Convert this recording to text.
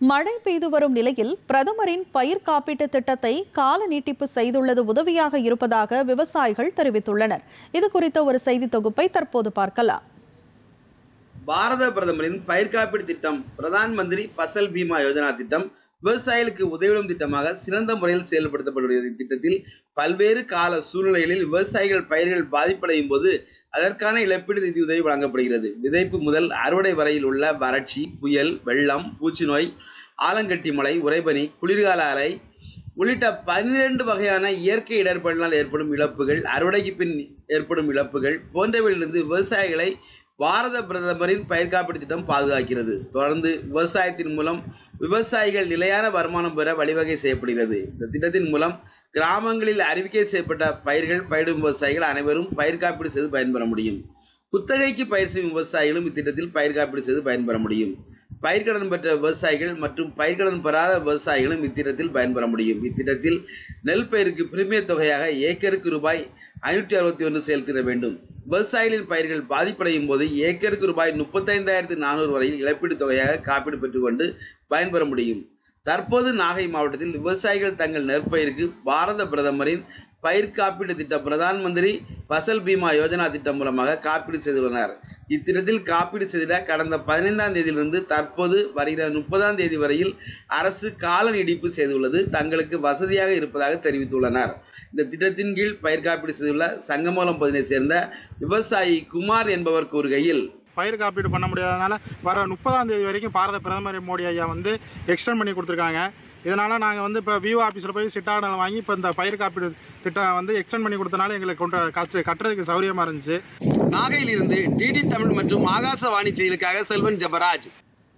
மழை பெய்து வரும் நிலையில் பிரதமரின் பயிர் காப்பீட்டு திட்டத்தை கால நீட்டிப்பு செய்துள்ளது உதவியாக இருப்பதாக விவசாயிகள் தெரிவித்துள்ளனர். இது குறித்த ஒரு செய்தி தொகுப்பை தற்போது பார்க்கலாம். பாரத பிரதமரின் பயிர் காப்பீடு திட்டம் பிரதான் மந்திரி பசல் பீமா யோஜனா திட்டம் விவசாயிகளுக்கு உதவிடும் திட்டமாக சிறந்த முறையில் செயல்படுத்தப்படுகிறது இத்திட்டத்தில் பல்வேறு கால சூழ்நிலைகளில் விவசாயிகள் பயிர்கள் பாதிப்படையும் போது அதற்கான இழப்பீடு நிதி உதவி வழங்கப்படுகிறது. விதைப்பு முதல் அறுவடை வரையில் உள்ள வறட்சி புயல் வெள்ளம் பூச்சி நோய் ஆலங்கட்டி மழை உறைபனி குளிர்கால அலை உள்ளிட்ட பன்னிரண்டு வகையான இயற்கை இடர்பாடுகளால் ஏற்படும் இழப்புகள் அறுவடைக்கு பின் ஏற்படும் இழப்புகள் போன்றவையிலிருந்து விவசாயிகளை பாரத பிரதமரின் பயிர் காப்பீடு திட்டம் பாதுகாக்கிறது. தொடர்ந்து விவசாயத்தின் மூலம் விவசாயிகள் நிலையான வருமானம் பெற வழிவகை செய்யப்படுகிறது. இந்த திட்டத்தின் மூலம் கிராமங்களில் அறிவிக்கை செய்யப்பட்ட பயிர்கள் பயிரிடும் விவசாயிகள் அனைவரும் பயிர் காப்பீடு செய்து பயன்பெற முடியும். குத்தகைக்கு பயிர் செய்யும் விவசாயிகளும் இத்திட்டத்தில் பயிர் காப்பீடு செய்து பயன்பெற முடியும். பயிர்க்கடன் பெற்ற விவசாயிகள் மற்றும் பயிர்க்கடன் பெறாத விவசாயிகளும் இத்திட்டத்தில் பயன்பெற முடியும். இத்திட்டத்தில் நெல் பயிருக்கு பிரிமிய தொகையாக ஏக்கருக்கு ரூபாய் ஐநூற்றி அறுபத்தி ஒன்று செலுத்திட வேண்டும். விவசாயிகளின் பயிர்கள் பாதிப்படையும் போது ஏக்கருக்கு ரூபாய் முப்பத்தைந்தாயிரத்து நானூறு வரையில் இழப்பீடு தொகையாக காப்பீடு பெற்றுக்கொண்டு பயன்பெற முடியும். தற்போது நாகை மாவட்டத்தில் விவசாயிகள் தங்கள் நெற்பயிருக்கு பாரத பிரதமரின் பயிர் காப்பீடு திட்டம் பிரதான் மந்திரி ஃபசல் பீமா யோஜனா திட்டம் மூலமாக காப்பீடு செய்துள்ளனர். இத்திட்டத்தில் காப்பீடு செய்திட கடந்த பதினைந்தாம் தேதியிலிருந்து தற்போது வருகிற முப்பதாம் தேதி வரையில் அரசு கால நீடிப்பு செய்துள்ளது. தங்களுக்கு வசதியாக இருப்பதாக தெரிவித்துள்ளனர். இந்த திட்டத்தின் கீழ் பயிர் காப்பீடு செய்துள்ள சங்கமூலம் பகுதியை சேர்ந்த விவசாயி குமார் என்பவர் கூறுகையில் பயிர் காப்பீடு பண்ண முடியாதனால வர முப்பதாம் தேதி வரைக்கும் பாரத பிரதமர் மோடி ஐயா வந்து எக்ஸ்டெண்ட் பண்ணி கொடுத்துருக்காங்க. இதனால் நாங்கள் வந்து இப்போ விஓ ஆஃபீஸில் போய் சிட்டாடல் வாங்கி இப்போ இந்த பயிர் காப்பீடு திட்டம் வந்து எக்ஸ்டெண்ட் பண்ணி கொடுத்தனால எங்களுக்கு கொண்டு கட்டு கட்டுறதுக்கு சௌரியமாக இருந்துச்சு. நாகையிலிருந்து டிடி தமிழ் மற்றும் ஆகாசவாணி செயலுக்காக செல்வன் ஜபராஜ்.